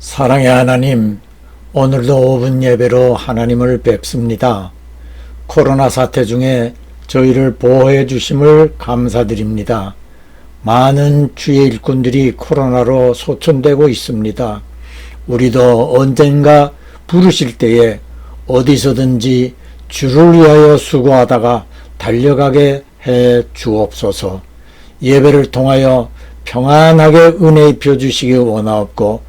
사랑의 하나님, 오늘도 5분 예배로 하나님을 뵙습니다. 코로나 사태 중에 저희를 보호해 주심을 감사드립니다. 많은 주의 일꾼들이 코로나로 소천되고 있습니다. 우리도 언젠가 부르실 때에 어디서든지 주를 위하여 수고하다가 달려가게 해 주옵소서. 예배를 통하여 평안하게 은혜 입혀 주시기 원하옵고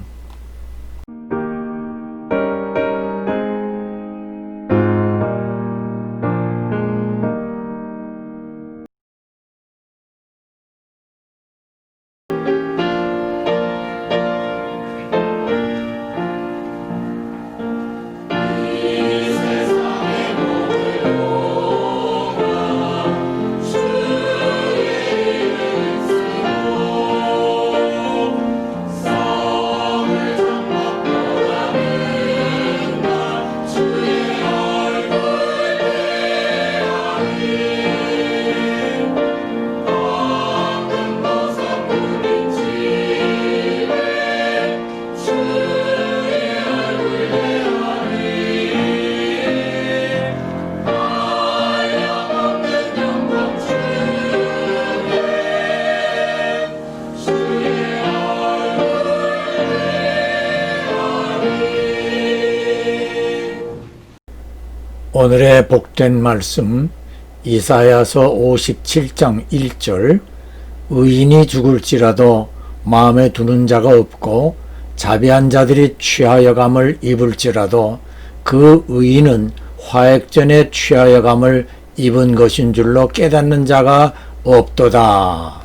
오늘의 복된 말씀 이사야서 57장 1절 의인이 죽을지라도 마음에 두는 자가 없고 자비한 자들이 취하여감을 입을지라도 그 의인은 화액전에 취하여감을 입은 것인 줄로 깨닫는 자가 없도다.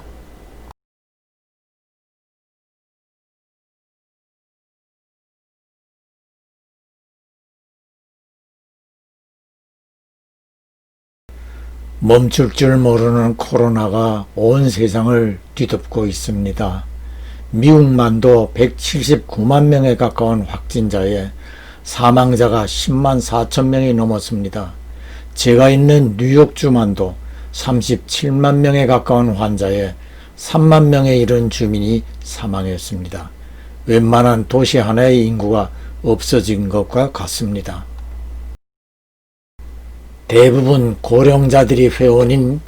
멈출 줄 모르는 코로나가 온 세상을 뒤덮고 있습니다. 미국만도 179만 명에 가까운 확진자에 사망자가 10만 4천 명이 넘었습니다. 제가 있는 뉴욕주만도 37만 명에 가까운 환자에 3만 명에 이른 주민이 사망했습니다. 웬만한 도시 하나의 인구가 없어진 것과 같습니다. 대부분 고령자들이 회원인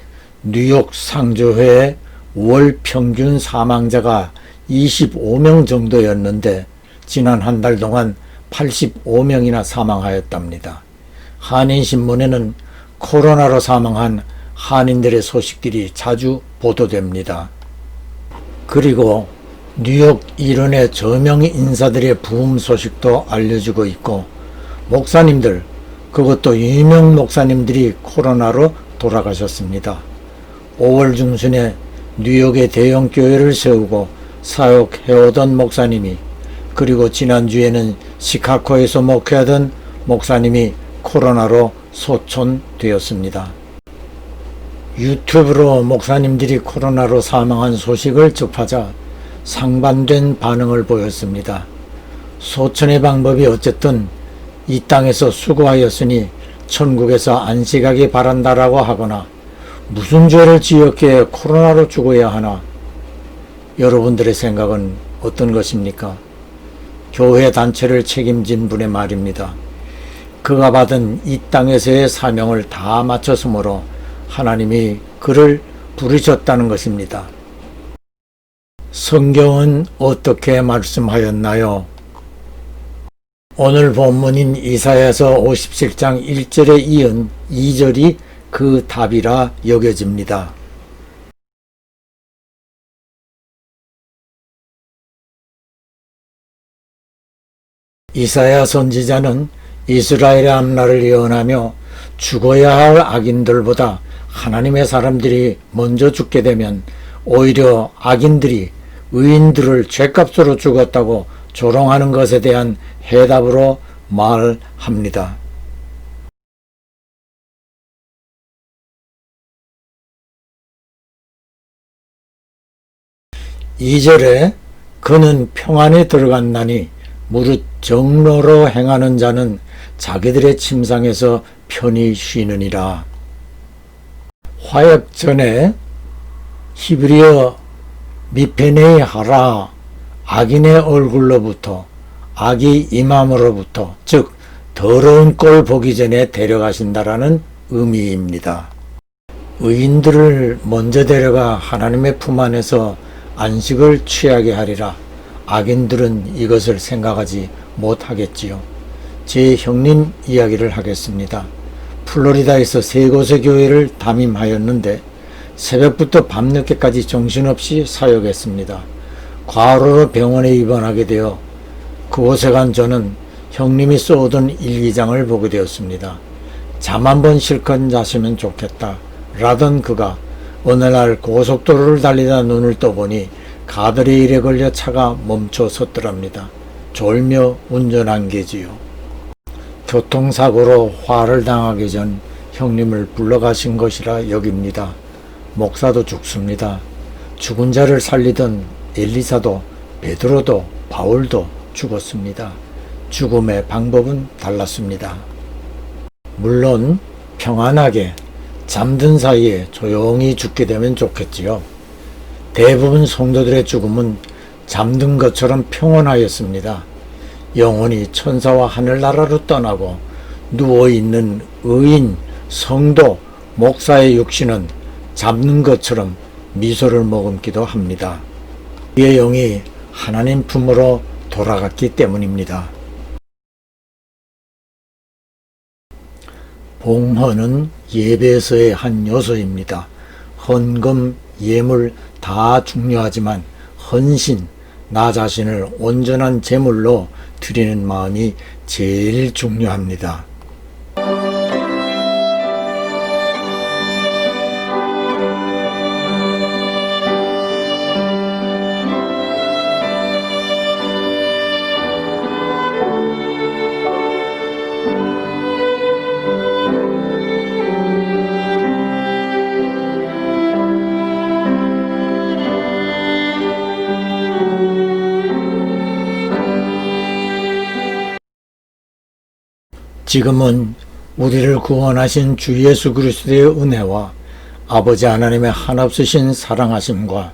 뉴욕 상조회의 월 평균 사망자가 25명 정도였는데 지난 한 달 동안 85명이나 사망하였답니다. 한인신문에는 코로나로 사망한 한인들의 소식들이 자주 보도됩니다. 그리고 뉴욕 일원의 저명 인사들의 부흥 소식도 알려지고 있고 목사님들 그것도 유명 목사님들이 코로나로 돌아가셨습니다. 5월 중순에 뉴욕의 대형 교회를 세우고 사역해오던 목사님이 그리고 지난주에는 시카고에서 목회하던 목사님이 코로나로 소천되었습니다. 유튜브로 목사님들이 코로나로 사망한 소식을 접하자 상반된 반응을 보였습니다. 소천의 방법이 어쨌든 이 땅에서 수고하였으니 천국에서 안식하기 바란다라고 하거나 무슨 죄를 지었기에 코로나로 죽어야 하나 여러분들의 생각은 어떤 것입니까? 교회 단체를 책임진 분의 말입니다. 그가 받은 이 땅에서의 사명을 다 마쳤으므로 하나님이 그를 부르셨다는 것입니다. 성경은 어떻게 말씀하였나요? 오늘 본문인 이사야서 57장 1절에 이은 2절이 그 답이라 여겨집니다. 이사야 선지자는 이스라엘의 앞날을 예언하며 죽어야 할 악인들보다 하나님의 사람들이 먼저 죽게 되면 오히려 악인들이 의인들을 죄값으로 죽었다고 조롱하는 것에 대한 해답으로 말합니다. 이절에 그는 평안에 들어갔나니 무릇 정로로 행하는 자는 자기들의 침상에서 편히 쉬느니라. 화약 전에 히브리어 미페네이 하라 악인의 얼굴로부터 악이 임함으로부터 즉 더러운 꼴 보기 전에 데려가신다라는 의미입니다. 의인들을 먼저 데려가 하나님의 품 안에서 안식을 취하게 하리라. 악인들은 이것을 생각하지 못하겠지요. 제 형님 이야기를 하겠습니다. 플로리다에서 세 곳의 교회를 담임하였는데 새벽부터 밤늦게까지 정신없이 사역했습니다. 과로로 병원에 입원하게 되어 그곳에 간 저는 형님이 쏘던 일기장을 보게 되었습니다. 잠 한 번 실컷 자시면 좋겠다. 라던 그가 어느 날 고속도로를 달리다 눈을 떠보니 가드레일에 걸려 차가 멈춰 섰더랍니다. 졸며 운전한 게지요. 교통사고로 화를 당하기 전 형님을 불러가신 것이라 여깁니다. 목사도 죽습니다. 죽은 자를 살리던 엘리사도 베드로도 바울도 죽었습니다. 죽음의 방법은 달랐습니다. 물론 평안하게 잠든 사이에 조용히 죽게 되면 좋겠지요. 대부분 성도들의 죽음은 잠든 것처럼 평온하였습니다. 영혼이 천사와 하늘나라로 떠나고 누워있는 의인, 성도, 목사의 육신은 잡는 것처럼 미소를 머금기도 합니다. 그의 영이 하나님 품으로 돌아갔기 때문입니다. 봉헌은 예배에서의 한 요소입니다. 헌금, 예물 다 중요하지만 헌신, 나 자신을 온전한 제물로 드리는 마음이 제일 중요합니다. 지금은 우리를 구원하신 주 예수 그리스도의 은혜와 아버지 하나님의 한없으신 사랑하심과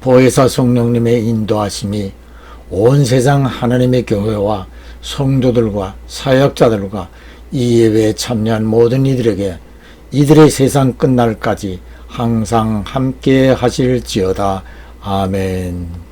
보혜사 성령님의 인도하심이 온 세상 하나님의 교회와 성도들과 사역자들과 이 예배에 참여한 모든 이들에게 이들의 세상 끝날까지 항상 함께 하실지어다. 아멘.